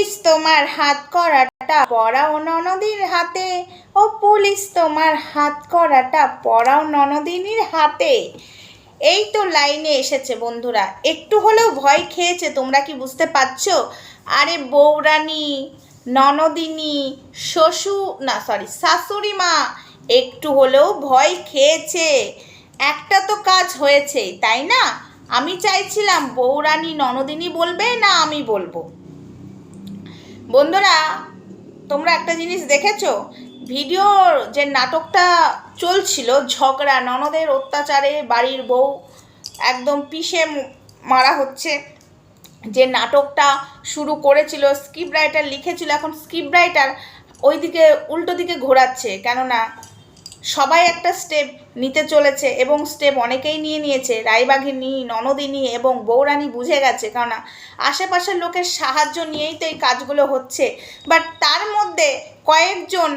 Police তোমার হাত করাটা পড়াও ননদির হাতে। ও পুলিশ তোমার হাত করাটা পড়াও ননদিনীর হাতে। এই তো লাইনে এসেছে বন্ধুরা। একটু হলেও ভয় খেয়েছে, তোমরা কি বুঝতে পারছ? আরে বৌরানী ননদিনী, শ্বশু, না সরি শাশুড়ি মা, একটু হলেও ভয় খেয়েছে। একটা তো কাজ হয়েছে তাই না? আমি চাইছিলাম বৌরানী ননদিনী বলবে না আমি বলব। বন্ধুরা, তোমরা একটা জিনিস দেখেছ? ভিডিওর যে নাটকটা চলছিল, ঝগড়া, ননদের অত্যাচারে বাড়ির বউ একদম পিষে মারা হচ্ছে। যে নাটকটা শুরু করেছিল স্ক্রিপ্ট রাইটার লিখেছিল, এখন স্ক্রিপ্ট রাইটার ওই দিকে উল্টো দিকে ঘোরাচ্ছে। কেননা সবাই একটা স্টেপ নিতে চলেছে এবং স্টেপ অনেকেই নিয়ে নিয়েছে। রায়বাঘিনী ননদিনী এবং বৌরানী বুঝে গেছে, কেননা আশেপাশের লোকের সাহায্য নিয়েই তো এই কাজগুলো হচ্ছে। বাট তার মধ্যে কয়েকজন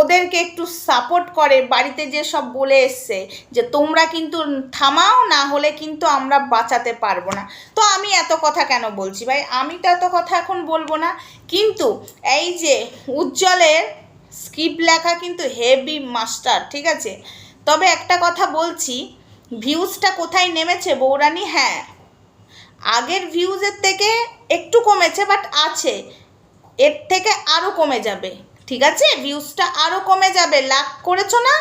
ওদেরকে একটু সাপোর্ট করে বাড়িতে যে সব বলে এসছে যে, তোমরা কিন্তু থামাও, না হলে কিন্তু আমরা বাঁচাতে পারব না। তো আমি এত কথা কেন বলছি ভাই? আমি তো এত কথা এখন বলব না। কিন্তু এই যে উজ্জ্বলের স্ক্রিপ্ট লেখা কিন্তু হেভি মাস্টার, ঠিক আছে? তবে একটা কথা বলছি, ভিউজটা কোথায় নেমেছে বৌরানী? হ্যাঁ আগের ভিউজের থেকে একটু কমেছে, বাট আছে। এর থেকে আরও কমে যাবে, ঠিক আছে? ভিউজটা আরও কমে যাবে, লাভ করেছ না?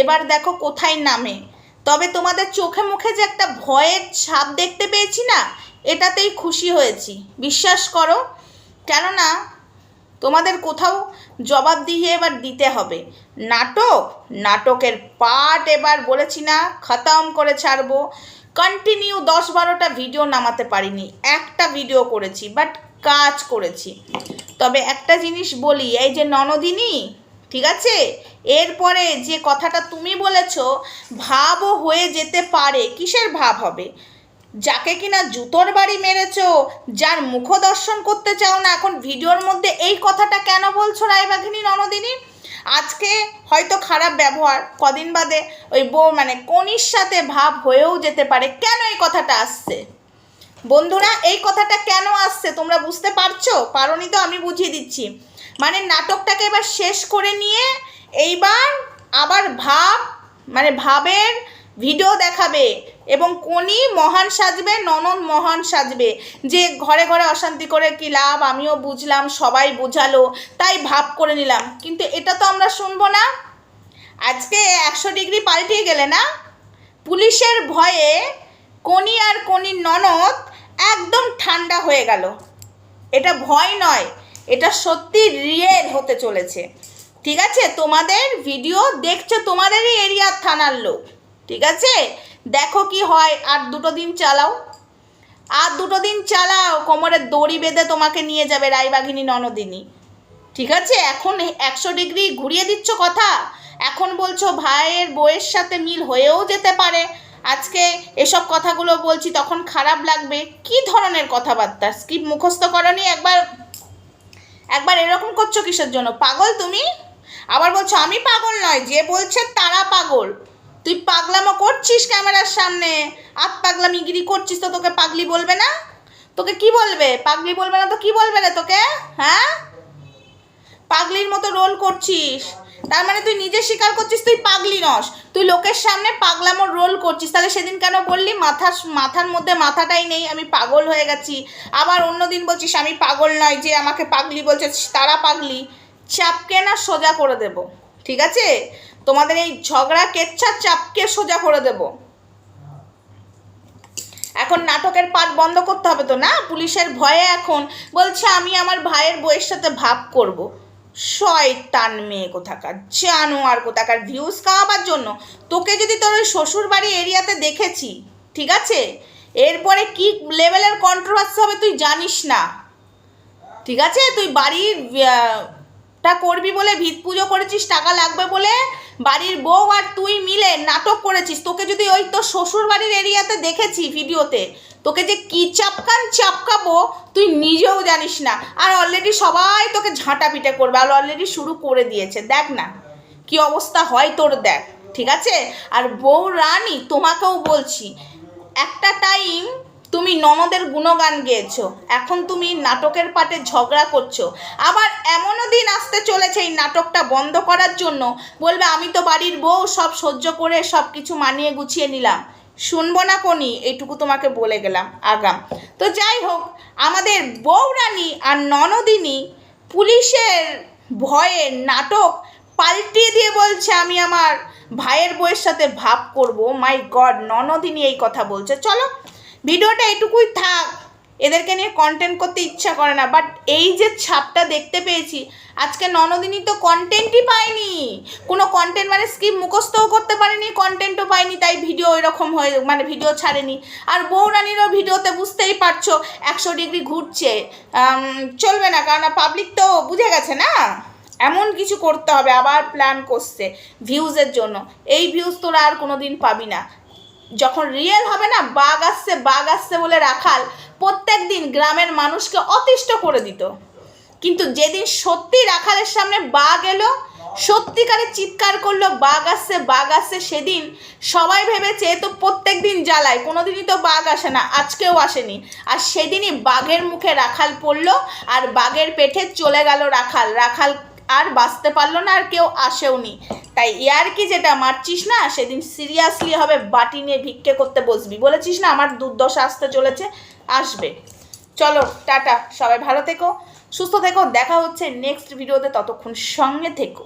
এবার দেখো কোথায় নামে। তবে তোমাদের চোখে মুখে যে একটা ভয়ের ছাপ দেখতে পেয়েছি না, এটাতেই খুশি হয়েছি, বিশ্বাস করো। কেননা তোমাদের কোথাও জবাব এবার দিতে হবে। নাটক? নাটকের পার্ট এবার বলেছি না, খতম করে ছাড়বো। কন্টিনিউ দশ বারোটা ভিডিও নামাতে পারিনি, একটা ভিডিও করেছি বাট কাজ করেছি। তবে একটা জিনিস বলি, এই যে ননদিনী, ঠিক আছে? এরপরে যে কথাটা তুমি বলেছ, ভাবও হয়ে যেতে পারে। কিসের ভাব হবে? যাকে কিনা জুতোর বাড়ি মেরেছ, যার মুখ দর্শন করতে চাও না, এখন ভিডিওর মধ্যে এই কথাটা কেন বলছো রায়বাঘিনী, ননদিনী? আজকে হয়তো খারাপ ব্যবহার, কদিন বাদে ওই বউ মানে কনির সাথে ভাব হয়েও যেতে পারে, কেন এই কথাটা আসছে? বন্ধুরা, এই কথাটা কেন আসছে তোমরা বুঝতে পারছ? পারোনি তো, আমি বুঝিয়ে দিচ্ছি। মানে নাটকটাকে এবার শেষ করে নিয়ে এইবার আবার ভাব মানে ভাবের ভিডিও দেখাবে এবং কোনি মহান সাজবে, ননদ মহান সাজবে। যে ঘরে ঘরে অশান্তি করে কি লাভ, আমিও বুঝলাম, সবাই বোঝালো, তাই ভাব করে নিলাম। কিন্তু এটা তো আমরা শুনব না। আজকে একশো ডিগ্রি পাল্টিয়ে গেলে না? পুলিশের ভয়ে কনি আর কনির ননদ একদম ঠান্ডা হয়ে গেল। এটা ভয় নয়, এটা সত্যি রিয়েল হতে চলেছে। ঠিক আছে? তোমাদের ভিডিও দেখছে তোমাদেরই এরিয়ার থানার লোক। ঠিক আছে? দেখো কি হয়, আর দুটো দিন চালাও। আর দুটো দিন চালাও, কোমরের দড়ি বেঁধে তোমাকে নিয়ে যাবে রায়বাঘিনী ননদিনী। ঠিক আছে? এখন একশো ডিগ্রি ঘুরিয়ে দিচ্ছ কথা? এখন বলছো ভাইয়ের বইয়ের সাথে মিল হয়েও যেতে পারে। আজকে এসব কথাগুলো বলছি, তখন খারাপ লাগবে। কি ধরনের কথাবার্তা? স্কিপ মুখস্থ করনি? একবার একবার এরকম করছ কিসের জন্য? পাগল তুমি? আবার বলছো, আমি পাগল নয়, যে বলছে তারা পাগল। তুই পাগলামো করছিস ক্যামেরার সামনে? আত পাগলামিগিরি করছিস তো তোকে পাগলি বলবে না? তোকে কি বলবে? পাগলি বলবে না তো কি বলবে রে তোকে? হ্যাঁ? পাগলির মতো রোল করছিস। তার মানে তুই নিজে স্বীকার করছিস তুই পাগলি নস। তুই লোকের সামনে পাগলামোর রোল করছিস। তাহলে সেদিন কেন বললি মাথা মাথার মধ্যে মাথাটাই নেই, আমি পাগল হয়ে গেছি। আবার অন্যদিন বলছিস আমি পাগল নয় যে আমাকে পাগলি বলছে, তারা পাগলি। চাপকে না সোজা করে দেব। ঠিক আছে? তোমাদের এই ঝগড়া কেচ্ছা চাপকে সোজা করে দেবো। এখন নাটকের পাঠ বন্ধ করতে হবে তো না? পুলিশের ভয়ে এখন বলছে, আমি আমার ভাইয়ের বইয়ের সাথে ভাব করব। শয়তান মেয়ে কোথাকার জানো আর কোথাকার ভিউজ খাওয়াবার জন্য। তোকে যদি তোর ওই শ্বশুর বাড়ি এরিয়াতে দেখেছি, ঠিক আছে? এরপরে কি লেভেলের কন্ট্রোভার্সি হবে তুই জানিস না। ঠিক আছে? তুই বাড়ির টা করবি বলে ভিত পুজো করেছিস, টাকা লাগবে বলে? বাড়ির বউ আর তুই মিলে নাটক করেছিস। তোকে যদি ওই তোর শ্বশুর বাড়ির এরিয়াতে দেখেছি ভিডিওতে, তোকে যে কি চাপকান চাপকাবো, তুই নিজেও জানিস না। আর অলরেডি সবাই তোকে ঝাঁটা পিটে করবে, আর অলরেডি শুরু করে দিয়েছে। দেখ না, কি অবস্থা হয় তোর দেখ, ঠিক আছে? আর বউ রানী, তোমাকেও বলছি, একটা টাইম তুমি ননদের গুণগান গেয়েছো। এখন তুমি নাটকের পাটে ঝগড়া করছ। আবার এমনও দিন আসতে চলেছে এই নাটকটা বন্ধ করার জন্য। বলবে, আমি তো বাড়ির বউ, সব সহ্য করে সব কিছু মানিয়ে গুছিয়ে নিলাম। শুনব না কোনি এইটুকু তোমাকে বলে গেলাম, আগাম। তো যাই হোক, আমাদের বউরানী আর ননদিনী পুলিশের ভয়ে নাটক পাল্টিয়ে দিয়ে বলছে, আমি আমার ভাইয়ের বউয়ের সাথে ভাব করব। মাই গড ননদিনী এই কথা বলছে। চলো ভিডিওটা এটুকুই থাক। এদেরকে নিয়ে কন্টেন্ট করতে ইচ্ছা করে না। বাট এই যে ছাপটা দেখতে পেয়েছি, আজকে ননদিনী তো কন্টেন্টই পায়নি। কোনো কন্টেন্ট মানে স্কিপ মুখস্থও করতে পারেনি কন্টেন্টও পায়নি, তাই ভিডিও এরকম হয়ে মানে ভিডিও ছাড়েনি। আর বৌরানিরও ভিডিওতে বুঝতেই পারছ, একশো ডিগ্রি ঘুরছে। চলবে না কারণ পাবলিক তো বুঝে গেছে না। এমন কিছু করতে হবে, আবার প্ল্যান করছে ভিউজের জন্য। এই ভিউজ তোরা আর কোনো দিন পাবি না। যখন রিয়েল হবে না, বাঘ আসছে বাঘ আসছে বলে রাখাল প্রত্যেক দিন গ্রামের মানুষকে অতিষ্ঠ করে দিত। কিন্তু যেদিন সত্যি রাখালের সামনে বাঘ এলো, সত্যিকারে চিৎকার করল, বাঘ আসছে বাঘ আসছে, সেদিন সবাই ভেবেছে তো প্রত্যেক দিন জ্বালায়, কোনোদিনই তো বাঘ আসে না, আজকেও আসেনি। আর সেদিনই বাঘের মুখে রাখাল পড়ল, আর বাঘের পেটে চলে গেল রাখাল। রাখাল আর বাঁচতে পারল না, আর কেউ আসেওনি তাই ইয়ার কি যেটা মারছিস না, সেদিন সিরিয়াসলি হবে বাটি নিয়ে ভিক্ষে করতে বসবি। বলেছিস না আমার দুর্দশা আসতে চলেছে, আসবে। চলো, টাটা, সবাই ভালো থেকো, সুস্থ থেকো, দেখা হচ্ছে নেক্সট ভিডিওতে ততক্ষণ সঙ্গে থেকো।